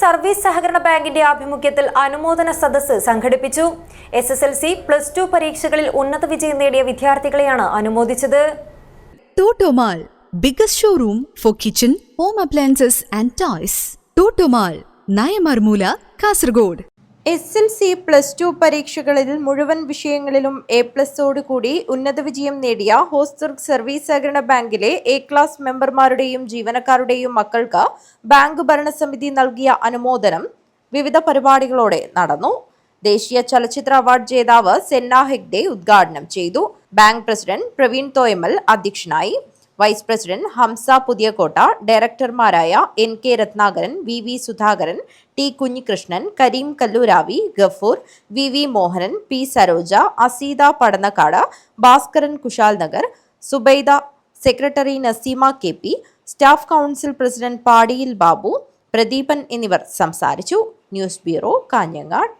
Service സഹകരണ ബാങ്കിന്റെ ആഭിമുഖ്യത്തിൽ അനുമോദന സദസ്സ് സംഘടിപ്പിച്ചു. S S L C plus two പരീക്ഷകളിൽ ഉന്നത വിജയം നേടിയ വിദ്യാർത്ഥികളെയാണ് അനുമോദിച്ചത്. Totomall biggest showroom for kitchen home appliances and toys Totomall Nayamarmoola Kasargod. S L C plus two പരീക്ഷകളിൽ മുഴുവൻ വിഷയങ്ങളിലും എ പ്ലസോടുകൂടി ഉന്നത വിജയം നേടിയ ഹോസ്ദുർഗ് സർവീസ് സഹകരണ ബാങ്കിലെ എ ക്ലാസ് മെമ്പർമാരുടെയും ജീവനക്കാരുടെയും മക്കൾക്ക് ബാങ്ക് ഭരണസമിതി നൽകിയ അനുമോദനം വിവിധ പരിപാടികളോടെ നടന്നു. ദേശീയ ചലച്ചിത്ര അവാർഡ് ജേതാവ് സെന്ന ഹെഗ്ഡെ ഉദ്ഘാടനം ചെയ്തു. ബാങ്ക് പ്രസിഡന്റ് പ്രവീൺ തോയമൽ അധ്യക്ഷനായി. Vice president Hamza Puthiyakotta ഡയറക്ടർമാരായ N K Ratnakaran V V Sudhakaran T Kunhikrishnan Kareem Kallooravi Gafoor V V Mohanan P Saroja Aseetha Padannakkad Bhaskaran Kushal Nagar Subaida secretary Naseema K P staff council president പാടിയിൽ Babu Pradeepan എന്നിവർ സംസാരിച്ചു. News bureau Kanhangad.